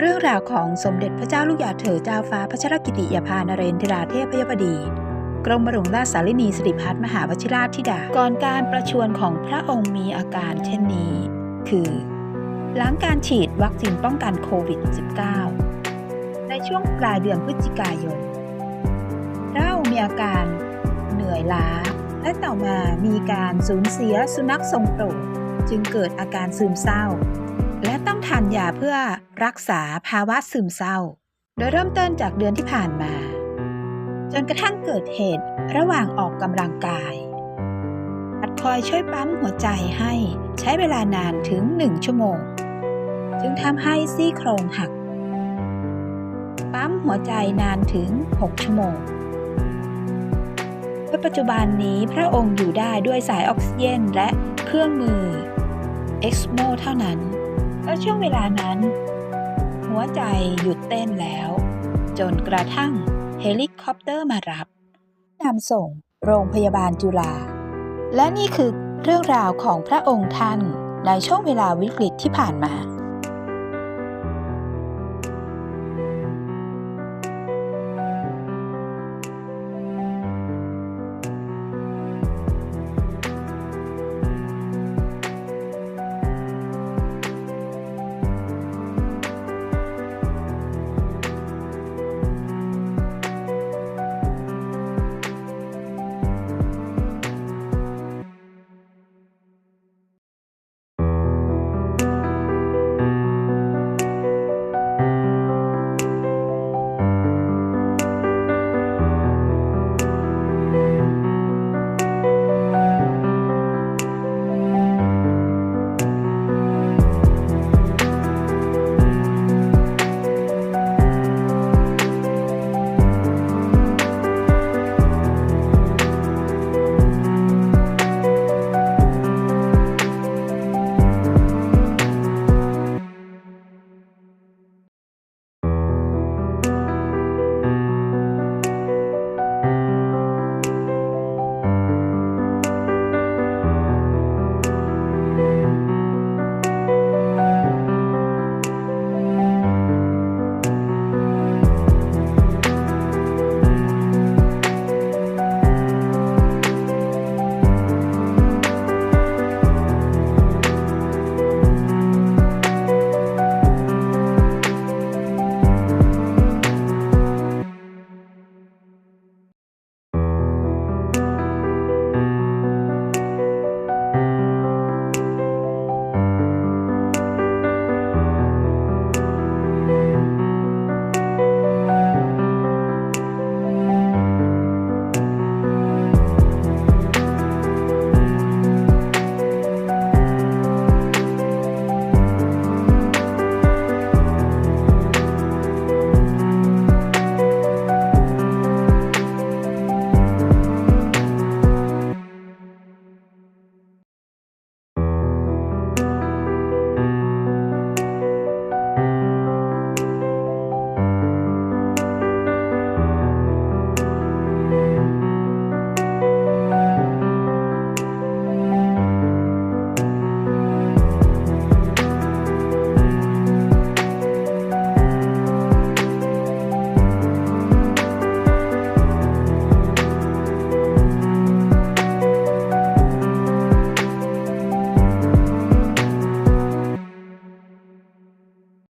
เรื่องราวของสมเด็จพระเจ้าลูกยาเธอเจ้าฟ้าพัชรกิติยาภานเรนทราเทพยบดี กรมหลวงราชสารินีสิริพัฒน์มหาวชิราธิดา ก่อนการประชวรของพระองค์มีอาการเช่นนี้ คือ หลังการฉีดวัคซีนป้องกันโควิด -19 ในช่วงปลายเดือนพฤศจิกายนพระองค์มีอาการเหนื่อยล้า และต่อมามีการสูญเสียสุนัขทรงโปรดจึงเกิดอาการซึมเศร้า ต้องทานยาเพื่อรักษาภาวะซึมเศร้า โดยเริ่มต้นจากเดือนที่ผ่านมา จนกระทั่งเกิดเหตุระหว่างออกกำลังกายอัดคอยช่วยปั๊มหัวใจให้ใช้เวลานานถึง1ชั่วโมง จึงทำให้ซี่โครงหัก ปั๊มหัวใจนานถึง 6 ชั่วโมงปัจจุบันนี้พระองค์อยู่ได้ด้วยสายออกซิเจนและเครื่องมือ ECMO เท่านั้น และช่วงเวลานั้น หัวใจหยุดเต้นแล้ว จนกระทั่งเฮลิคอปเตอร์มารับนำส่งโรงพยาบาลจุฬาและนี่คือเรื่องราวของพระองค์ท่านในช่วงเวลาวิกฤตที่ผ่านมา